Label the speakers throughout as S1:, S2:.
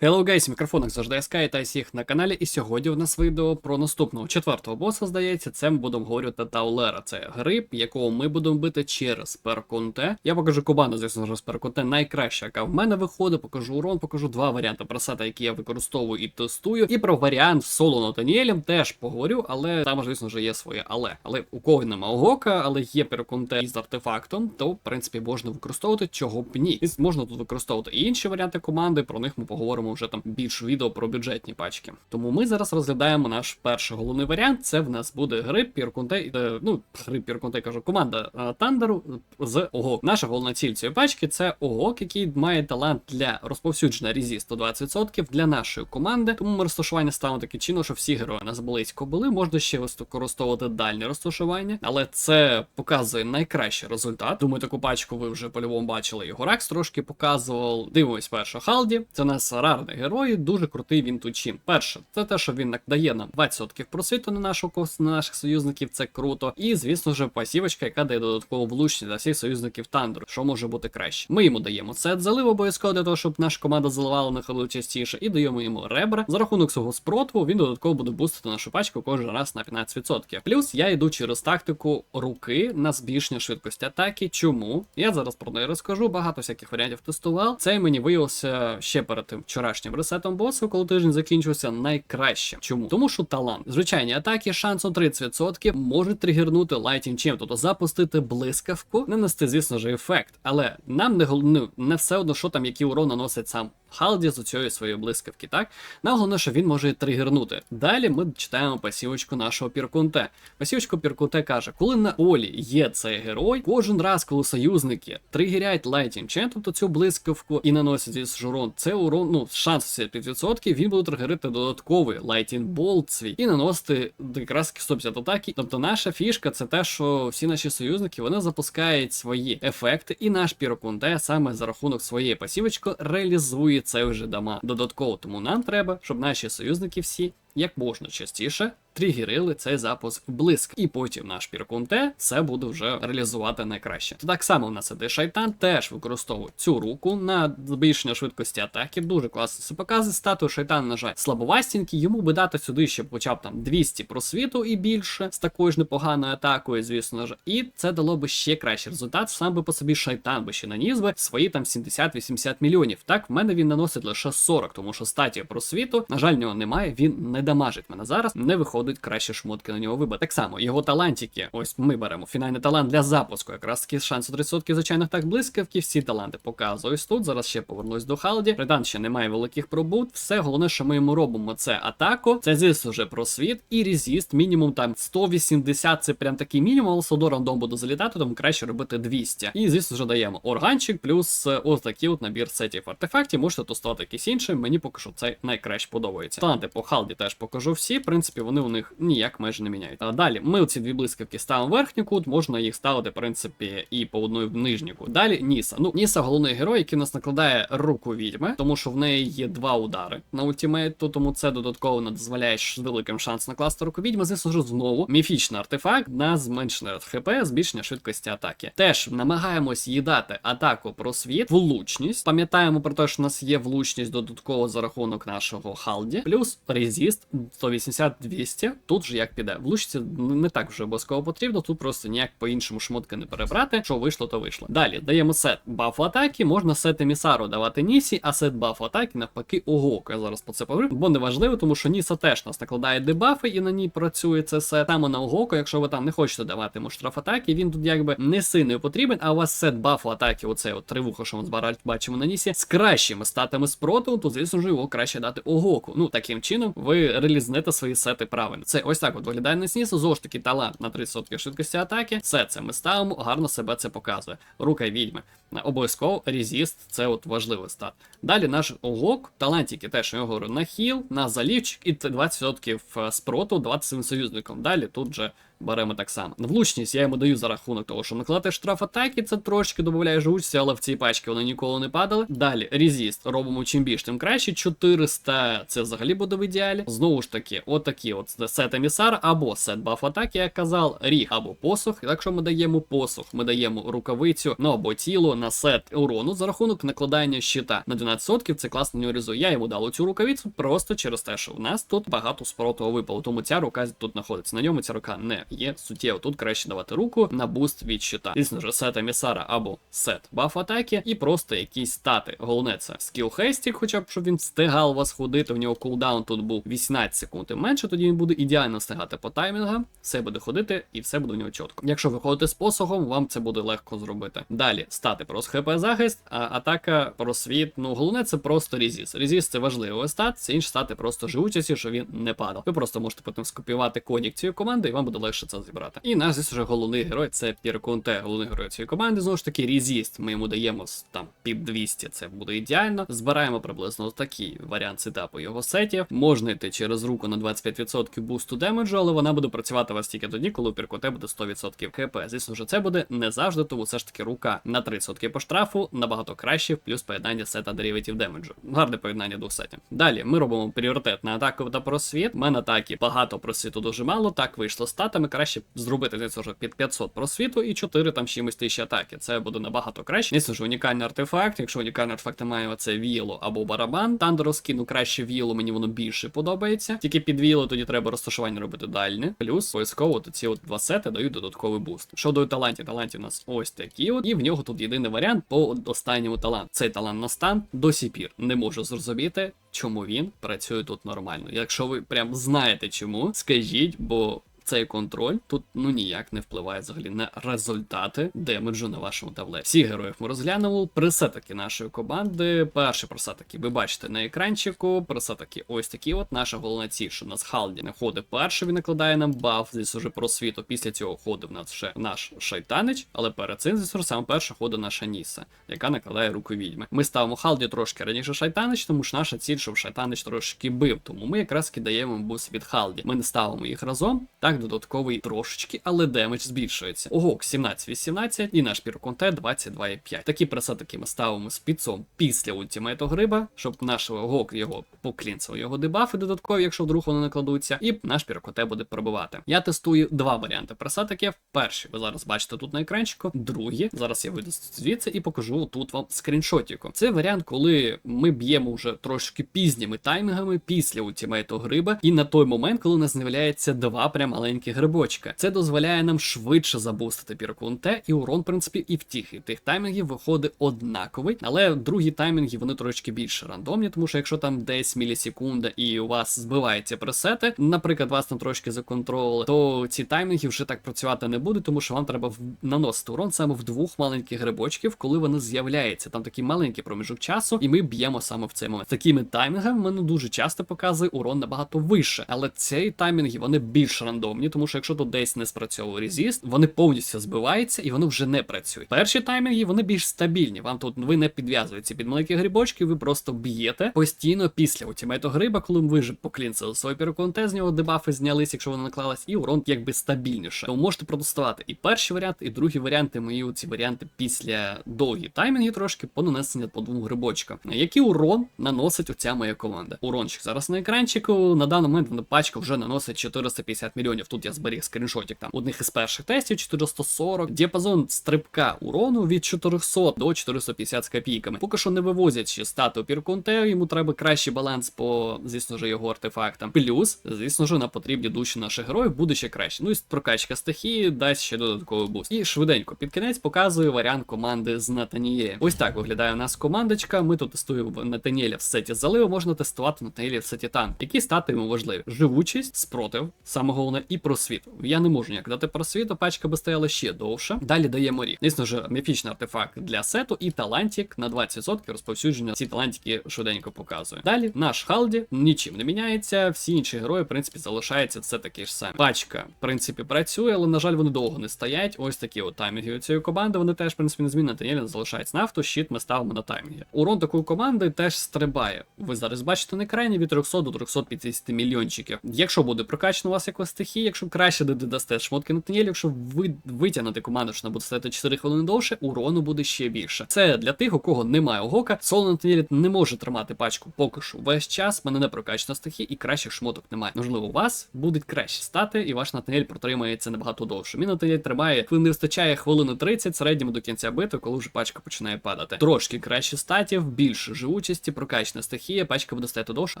S1: Hello guys, мікрофон як завжди СК, та всіх на каналі. І сьогодні в нас відео про наступного четвертого боса, здається. Це ми будемо говорити Таулера. Це гриб, якого ми будемо бити через перконте. Я покажу команду, звісно ж, з перконте найкраща, яка в мене виходить. Покажу урон, покажу два варіанти пресета, які я використовую і тестую. І про варіант з соло Нотаніелем теж поговорю, але там, звісно ж, є своє але. Але у кого нема огока, але є перконте із артефактом, то в принципі можна використовувати, чого б ні. І можна тут використовувати і інші варіанти команди, про них ми поговоримо вже там більш відео про бюджетні пачки. Тому ми зараз розглядаємо наш перший головний варіант. Це в нас буде гриб Піркунте, е, ну гриб Піркунте кажу, команда е, Тандеру з ОГОК. Наша головна ціль цієї пачки це ОГОК, який має талант для розповсюдження різі 120% для нашої команди. Тому ми розташування ставимо таким чином, що всі герої нас близько були. Можна ще використовувати дальнє розташування, але це показує найкращий результат. Думаю, таку пачку ви вже по-любому бачили. Його Ракс трошки показував. Дивимось перше Халді. Це у нас рарний герой, дуже крутий він тут чим. Перше, це те, що він дає нам 20% просвіту на нашу на наших союзників, це круто. І, звісно ж, пасівочка, яка дає додаткову влучність для всіх союзників Тандеру, що може бути краще. Ми йому даємо сет залив обов'язково для того, щоб наша команда заливала на ходу частіше, і даємо йому ребра. За рахунок свого спротиву він додатково буде бустити нашу пачку кожен раз на 15%. Плюс я йду через тактику руки на збільшення швидкості атаки. Чому? Я зараз про неї розкажу. Багато всяких варіантів тестував. Це мені виявився ще перед тим вчорашнім ресетом босу, коли тиждень закінчився найкраще. Чому? Тому що талант. Звичайні атаки шансом 30% можуть тригернути лайтінг чим, тобто запустити блискавку, нанести, звісно ж, ефект. Але нам не головне не все одно, що там, який урон наносить сам Халді з цієї своєї блискавки, так? Нам головне, що він може тригернути. Далі ми читаємо пасівочку нашого Піркунте. Пасівочка Піркунте каже, коли на Олі є цей герой, кожен раз, коли союзники тригерять Lightning Chain, тобто цю блискавку і наносять звісно урон, це урон, ну, шанс 75%, він буде тригерити додатковий Lightning Bolt свій і наносити якраз 150 атаки. Тобто наша фішка це те, що всі наші союзники вони запускають свої ефекти, і наш пірокунте саме за рахунок своєї пасівочки реалізує це вже дама додатково. Тому нам треба, щоб наші союзники всі як можна частіше тригерили цей запуск блиск. І потім наш Піркунте це буде вже реалізувати найкраще. Так само у нас іде Шайтан теж використовує цю руку на збільшення швидкості атаки. Дуже класно це показує. Статую Шайтан, на жаль, слабовастінький. Йому би дати сюди ще хоча б там 200 просвіту і більше з такою ж непоганою атакою, звісно ж. І це дало би ще кращий результат. Сам би по собі Шайтан би ще наніс би свої там 70-80 мільйонів. Так, в мене він наносить лише 40, тому що статі просвіту, на жаль, нього немає. Він не дамажить мене зараз. Не виходить краще шмотки на нього вибити. Так само його талантики. Ось ми беремо фінальний талант для запуску. Якраз таки шанс 30% звичайних так блискавки. Всі таланти показую ось тут. Зараз ще повернусь до Халді. Придан ще немає великих пробут. Все головне, що ми йому робимо, це атаку. Це звісно вже просвіт і резіст. Мінімум там 180 це прям такий мінімум, але солдо рандом буде залітати, тому краще робити 200. І звісно вже даємо органчик, плюс е, ось такий от набір сетів артефактів. Можете тестувати якийсь інший. Мені поки що цей найкраще подобається. Таланти по Халді теж покажу всі. В принципі, вони у них ніяк майже не міняють. А далі ми ці дві блискавки ставимо в верхній кут, можна їх ставити, в принципі, і по одної в нижній кут. Далі Ніса. Ну, Ніса головний герой, який у нас накладає руку відьми, тому що в неї є два удари на ультимейту, тому це додатково не дозволяє з великим шансом накласти руку відьми. Звісно ж, знову міфічний артефакт на зменшене ХП, збільшення швидкості атаки. Теж намагаємось їдати атаку просвіт, влучність. Пам'ятаємо про те, що у нас є влучність додатково за рахунок нашого халді, плюс резіст 180-200. Тут же як піде. Влучці не так вже обов'язково потрібно, тут просто ніяк по-іншому шмотки не перебрати. Що вийшло, то вийшло. Далі даємо сет бафу атаки, можна сет емісару давати Нісі, а сет бафу атаки навпаки ого. Я зараз по це поговорю, бо не важливо, тому що Ніса теж нас накладає дебафи і на ній працює це сет. Саме на Огоко, якщо ви там не хочете давати йому штраф атаки, він тут якби не сильно потрібен, а у вас сет бафу атаки, оце от тривуха, що ми збирають, бачимо на Нісі, з кращими статами спротиву, то звісно ж його краще дати Огоку. Ну таким чином ви реалізнете свої сети правильно. Це ось так от виглядає на снісу. Знову ж таки, талант на 30% швидкості атаки. Все це ми ставимо, гарно себе це показує. Рука відьми. Обов'язково резіст, це от важливий стат. Далі наш огок, талантики теж я говорю на хіл, на залівчик і 20% спроту 27 союзником. Далі тут же беремо так само. Влучність я йому даю за рахунок того, що накладати штраф атаки, це трошки додає живучості, але в цій пачці вони ніколи не падали. Далі резіст робимо чим більш, тим краще. 400 це взагалі буде в ідеалі. Знову ж таки, отакі от сет емісар або сет баф атаки, як казав, ріг або посух. Якщо ми даємо посух, ми даємо рукавицю, ну або тіло на сет урону за рахунок накладання щита на 12%. Це класно різу. Я йому дав цю рукавицю просто через те, що в нас тут багато спротиву випало, тому ця рука тут знаходиться. На ньому ця рука не є суттєво. Тут краще давати руку на буст від щита. Звісно ж, сет емісара або сет баф атаки, і просто якісь стати. Головне це скіл хестік, хоча б щоб він встигав вас ходити. В нього кулдаун тут був 18 секунд і менше, тоді він буде ідеально встигати по таймінгам, все буде ходити і все буде у нього чітко. Якщо ви ходите з посохом, вам це буде легко зробити. Далі стати просто хп захист, а атака просвіт. Ну головне це просто резіст. Резіст це важливий стат, це інші стати просто живучості, що він не падав. Ви просто можете потім скопіювати кодік цієї команди, і вам буде легше це зібрати. І наш вже головний герой це Піркунте, головний герой цієї команди. Знову ж таки, резіст. Ми йому даємо там під 200, це буде ідеально. Збираємо приблизно такий варіант сетапу його сетів. Можна йти через руку на 25% бусту демеджу, але вона буде працювати у вас тільки тоді, коли у Піркунте буде 100% КП. Звісно ж, це буде не завжди, тому все ж таки рука на 3% по штрафу набагато краще, плюс поєднання сета деріватів демеджу. Гарне поєднання двох сетів. Далі ми робимо пріоритет на атаку та просвіт. У мене атаки багато просвіту дуже мало. Так вийшло статами. Краще зробити звісно ж під 500 просвіту і 4 там чимось тисячі атаки. Це буде набагато краще. Звісно ж, унікальний артефакт. Якщо унікальний артефакт має оце віло або барабан, Тандеровський, ну краще віло, мені воно більше подобається. Тільки під віло тоді треба розташування робити дальне. Плюс обов'язково ці от два сети дають додатковий буст. Щодо талантів, талантів у нас ось такі от, і в нього тут єдиний варіант по останньому таланту. Цей талант на стан до пір не можу зрозуміти, чому він працює тут нормально. Якщо ви прям знаєте чому, скажіть, бо. Цей контроль тут ну ніяк не впливає взагалі на результати демеджу на вашому таблеті. Всі героїв ми розглянули. Пресетики нашої команди. Перший пресетики ви бачите на екранчику. Пресетики ось такі. От наша головна ціль, що у нас Халді не ходить перший, він накладає нам баф. Здесь уже просвіту. Після цього ходить в нас ще наш шайтанич, але перед цим уже саме перше ходить наша Ніса, яка накладає руку відьми. Ми ставимо Халді трошки раніше шайтанич, тому що наша ціль, щоб шайтанич трошки бив. Тому ми якраз кидаємо бус від Халді. Ми не ставимо їх разом. Так, додатковий трошечки, але демедж збільшується. Ого, 17-18 і наш пірконте 22,5. Такі пресетики ми ставимо з підсом після ультимейту гриба, щоб наш гок його поклінцав його дебафи додаткові, якщо вдруг вони накладуться, і наш піркоте буде пробивати. Я тестую два варіанти пресетиків. Перший ви зараз бачите тут на екранчику. Другий, зараз я вийду звідси і покажу тут вам скріншотіку. Це варіант, коли ми б'ємо вже трошки пізніми таймінгами після ультимейту гриба, і на той момент, коли у нас з'являється два прям маленькі грибочка. Це дозволяє нам швидше забустити піркунте, і урон, в принципі, і в тих, таймінгів виходить однаковий. Але другі таймінги вони трошки більше рандомні, тому що якщо там десь мілісекунда і у вас збиваються пресети, наприклад, вас там трошки законтролили, то ці таймінги вже так працювати не будуть, тому що вам треба наносити урон саме в двох маленьких грибочків, коли вони з'являються. Там такий маленький проміжок часу, і ми б'ємо саме в цей момент. Такими таймінгами мене дуже часто показує урон набагато вище. Але ці таймінги вони більш рандомні, тому що якщо тут десь не спрацьовує резіст, вони повністю збиваються і вони вже не працюють. Перші таймінги вони більш стабільні. Вам тут ви не підв'язуєте під маленькі грибочки, ви просто б'єте постійно після ультимейту гриба, коли ви вже поклінцили свій піроконте, з нього дебафи знялись, якщо вони наклались, і урон якби стабільніше. Тому можете протестувати і перший варіант, і другий варіанти. Мої ці варіанти після довгі таймінги трошки по нанесення по двом грибочкам. Який урон наносить оця моя команда? Урончик зараз на екранчику. На даний момент вона пачка вже наносить 450 мільйонів. Тут я зберіг скріншотик там одних із перших тестів 440. Діапазон стрибка урону від 400 до 450 з копійками. Поки що не вивозять ще стату Пірконте, йому треба кращий баланс по, звісно ж, його артефактам. Плюс, звісно ж, на потрібні душі наших героїв буде ще краще. Ну і прокачка стихії дасть ще додатковий буст. І швиденько під кінець показую варіант команди з Натанієм. Ось так виглядає у нас командочка. Ми тут тестуємо Натаніеля в сеті заливу, можна тестувати Натаніеля в сеті танк. Які стати йому важливі? Живучість, спротив, саме головне, і просвіт. Я не можу ніяк дати просвіту, пачка би стояла ще довше. Далі даємо рік. Звісно ж, міфічний артефакт для сету і талантик на 20% розповсюдження. Ці талантики швиденько показує. Далі наш Халді нічим не міняється. Всі інші герої, в принципі, залишаються все такі ж самі. Пачка, в принципі, працює, але на жаль, вони довго не стоять. Ось такі от таймінги у цієї команди. Вони теж, в принципі, не змінно. Натаніеля залишається на авто, щит ми ставимо на таймінги. Урон такої команди теж стрибає. Ви зараз бачите на екрані від 300 до 350 мільйончиків. Якщо буде прокачана у вас якась стихія. Якщо краще додасте шмотки на Натаніель, якщо ви витягнути команду, що буде стояти 4 хвилини довше, урону буде ще більше. Це для тих, у кого немає огока. Соло Натаніель не може тримати пачку поки що весь час. Мене не прокачана стихія і кращих шмоток немає. Можливо, у вас будуть кращі стати, і ваш Натаніель протримається набагато довше. Мій Натаніель тримає, коли не вистачає хвилини 30 середньому до кінця битви, коли вже пачка починає падати. Трошки краще статів, більше живучості, прокачана стихія, пачка буде стояти довше.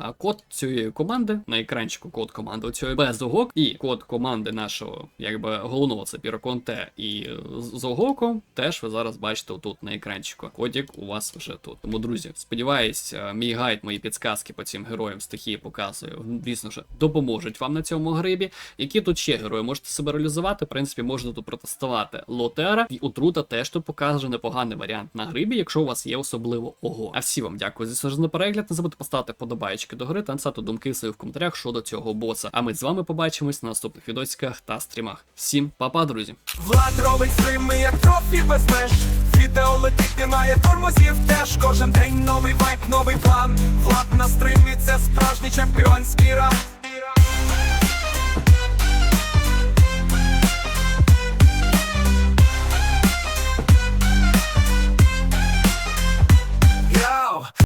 S1: А код цієї команди на екранчику код команди цієї без огок і код команди нашого, якби головного це Піроконте і з з огоком, теж ви зараз бачите отут на екранчику. Кодік у вас вже тут. Тому, друзі, сподіваюсь, е, мій гайд, мої підсказки по цим героям стихії показую. Звісно ж, допоможуть вам на цьому грибі. Які тут ще герої можете себе реалізувати? В принципі, можна тут протестувати Лотера і Утрута теж тут покаже непоганий варіант на грибі, якщо у вас є особливо ого. А всі вам дякую за за перегляд. Не забудьте поставити подобаєчки до гри та написати думки свої в коментарях щодо цього боса. А ми з вами побачимось на наступних відосиках та стрімах. Всім па-па, друзі!
S2: Влад робить стрими, як трофі без меж Відео летить, немає тормозів теж Кожен день новий вайп, новий план Влад на стримі, це справжній чемпіонський раунд